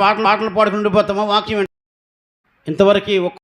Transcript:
పాటలు పాటలు పాడుకుని ఉండిపోతామో వాక్యం ఇంతవరకు ఒక్క